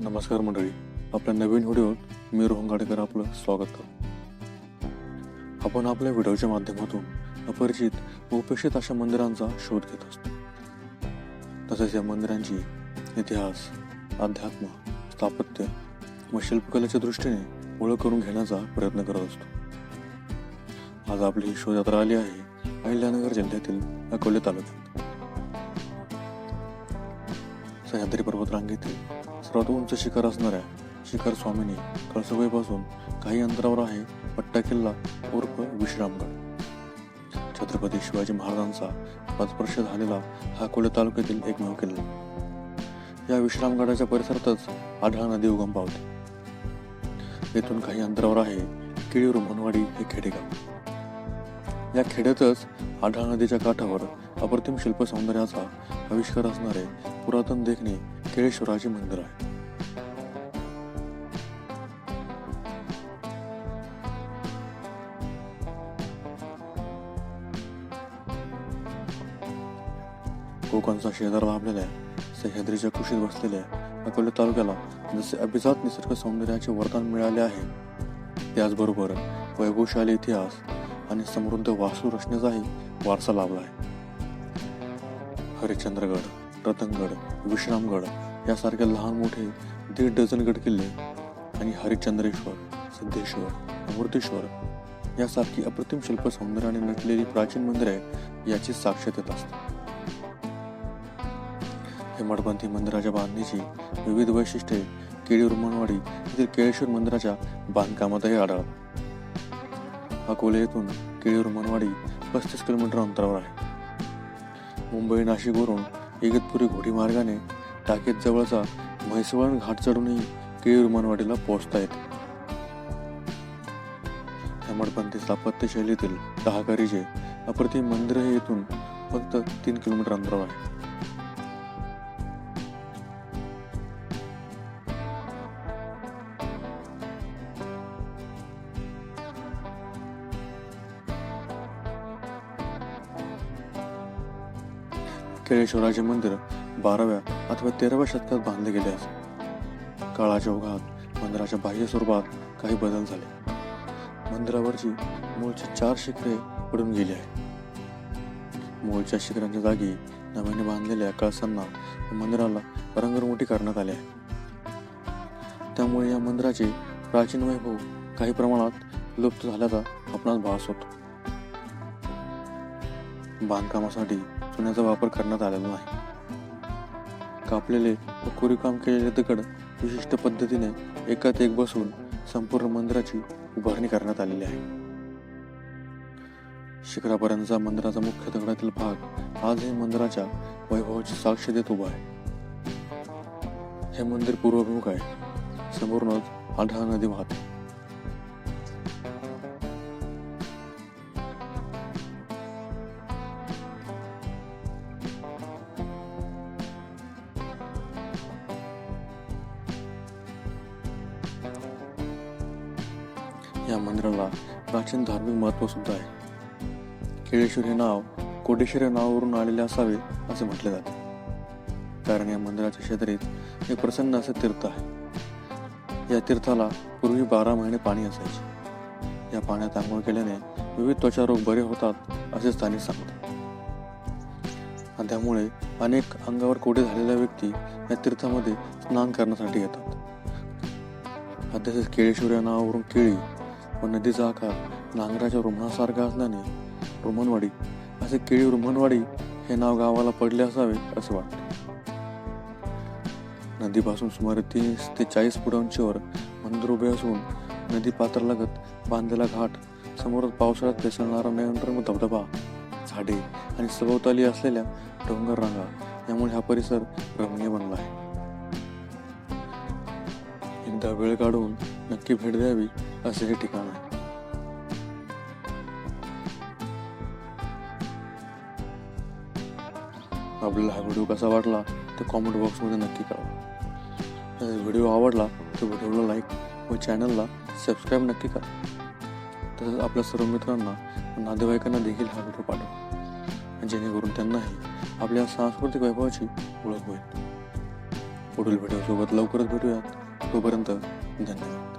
नमस्कार मंडळी. आपल्या नवीन व्हिडिओत मी रोहन गाडेकर आपलं स्वागत करतो. आपण आपल्या व्हिडिओच्या माध्यमातून अपरिचित व उपेक्षित अशा मंदिरांचा शोध घेत असतो. तसेच या मंदिरांची इतिहास अध्यात्म स्थापत्य व शिल्पकलेच्या दृष्टीने ओळख करून घेण्याचा प्रयत्न करत असतो. आज आपली ही शोधयात्रा आली आहे अहिल्यानगर जिल्ह्यातील अकोले तालुक्यात. सह्याद्री पर्वत रांगेतील सर्वात उंच शिखर असणाऱ्या शिखर स्वामिनी कळसुबाईपासून काही अंतरावर आहे पट्टा किल्ला उर्फ विश्रामगड. छत्रपती शिवाजी महाराजांचा पदस्पर्श झालेला हा अकोले तालुक्यातील एकमेव किल्ला या विश्रामगडाच्या परिसरातच आढळा नदी उगम पावते. येथून काही अंतरावर आहे केळी मनवाडी हे खेडेगाव. या खेड्यातच आढळ नदीच्या काठावर अप्रतिम शिल्प सौंदर्याचा आविष्कार असणारे पुरातन देखणे केळेश्वराचे मंदिर आहे. कोकणचा शेजार लाभलेल्या सह्याद्रीच्या कुशीत बसलेल्या अकोले तालुक्याला जसे अभिजात निसर्ग सौंदर्याचे वरदान मिळाले आहे त्याचबरोबर वैभवशाली इतिहास आणि समृद्ध वास्तू रचनेचाही वारसा लाभला आहे. हरिश्चंद्रगड रतनगड विश्रामगड यासारखे लहान मोठे दीड डझन गड किल्ले आणि हरिश्चंद्रेश्वर सिद्धेश्वर अमृतेश्वर यासारखी अप्रतिम शिल्प सौंदर्याने नटलेली प्राचीन मंदिरे याची साक्ष देत असतात. हे मठपंथी मंदिराच्या बांधणीची विविध वैशिष्ट्ये केळी रुमणवाडी येथील केळेश्वर मंदिराच्या बांधकामातही आढळतात अकोले येथून केळी रुमणवाडी पस्तीस किलोमीटर अंतरावर आहे. मुंबई नाशिकवरून इगतपुरी घोडी मार्गाने टाकेत जवळचा म्हैसवळण घाट चढूनही केळी रुमणवाडीला पोहोचता येते. हेमडपंथी स्थापत्य शैलीतील दहाकारीचे अप्रतिम मंदिर हे येथून फक्त तीन किलोमीटर अंतरावर आहे. केळेश्वराचे मंदिर बाराव्या अथवा तेराव्या शतकात बांधले गेले असे. काळाच्या ओघात मंदिराच्या बाह्य स्वरूपात काही बदल झाले. मंदिरावरची मूळची चार शिखरे पडून गेली आहेत. मूळच्या शिखरांच्या जागी नव्याने बांधलेल्या कळसांना मंदिराला रंगरमोटी करण्यात आले आहे. त्यामुळे या मंदिराचे प्राचीन वैभव काही प्रमाणात लुप्त झाल्याचा आपणास भास होतो. बांधकामासाठी चुन्याचा वापर करण्यात आलेला नाही. कापलेले व कोरीवकाम केलेले दगड विशिष्ट पद्धतीने एकात एक बसून संपूर्ण मंदिराची उभारणी करण्यात आलेली आहे. शिखरापर्यंतचा मंदिराचा मुख्य दगडातील भाग आजही मंदिराच्या वैभवाची साक्ष देत उभा आहे. हे मंदिर पूर्वाभिमुख आहे. समोरूनच आढळा नदी वाहते या मंदिराला प्राचीन धार्मिक महत्त्व सुद्धा आहे. केळेश्वर हे नाव कोटेश्वर या नावावरून आलेले असावे असे म्हटले जाते. कारण या मंदिराच्या शेजारीत एक प्रसन्न असे तीर्थ आहे. या तीर्थाला पूर्वी बारा महिने पाणी असायचे. या पाण्यात आंघोळ केल्याने विविध त्वचा रोग बरे होतात असे स्थानिक सांगतात. आणि त्यामुळे अनेक अंगावर कोडे झालेल्या व्यक्ती या तीर्थामध्ये स्नान करण्यासाठी येतात. तसेच केळेश्वर या नावावरून केळी व नदीचा आकार नांगराच्या रुमणासारखा असल्याने रुमनवाडी असे केळी रुमनवाडी हे नाव गावाला पडले असावे असे वाटते. नदीपासून सुमारे तीस ते चाळीस फूट उंचीवर मंदिर उभे असून नदी पात्रालगत बांधलेला घाट समोरच पावसाळ्यात पेसळणारा नियंत्रण धबधबा झाडे आणि सभोवताली असलेल्या डोंगर रांगा यामुळे हा परिसर रमणीय बनला आहे. एकदा वेळ काढून नक्की भेट द्यावी. असे हे ठिकाण आहे आपल्याला हा व्हिडिओ कसा वाटला ते कॉमेंट बॉक्समध्ये नक्की करा व्हिडिओ आवडला तर व्हिडिओला लाईक व चॅनलला सबस्क्राईब नक्की करा. तसंच आपल्या सर्व मित्रांना नातेवाईकांना देखील हा व्हिडिओ पाठवा. जेणेकरून त्यांनाही आपल्या सांस्कृतिक वैभवाची ओळख होईल. पुढील व्हिडिओसोबत लवकरच भेटूयात. तोपर्यंत धन्यवाद.